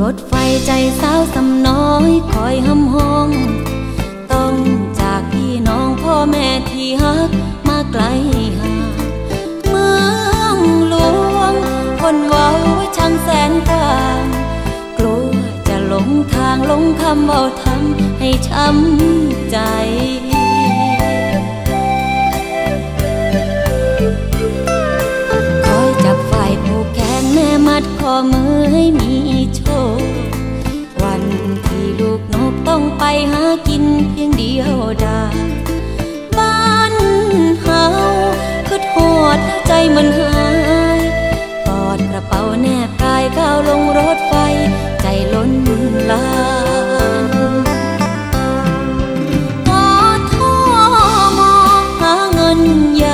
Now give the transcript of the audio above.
รถไฟใจสาวสำน้อยคอยห้ำห้อง ต้องจากพี่น้องพ่อแม่ที่ฮักมาไกลห่างเมืองหลวง คนเว้าช่างแสนต่างกลัวจะหลงทางหลงคำเบาทำให้ช้ำใจคอยจับฝ่ายผูกแขนแม่มัดคอมือให้มี หากินเพียงเดียวดายบ้านเฮาคือโทษใจมันหายปอดกระเป๋าแนบกายก้าวลงรถไฟ ใจล้นลานขอท้อมองหาเงินยา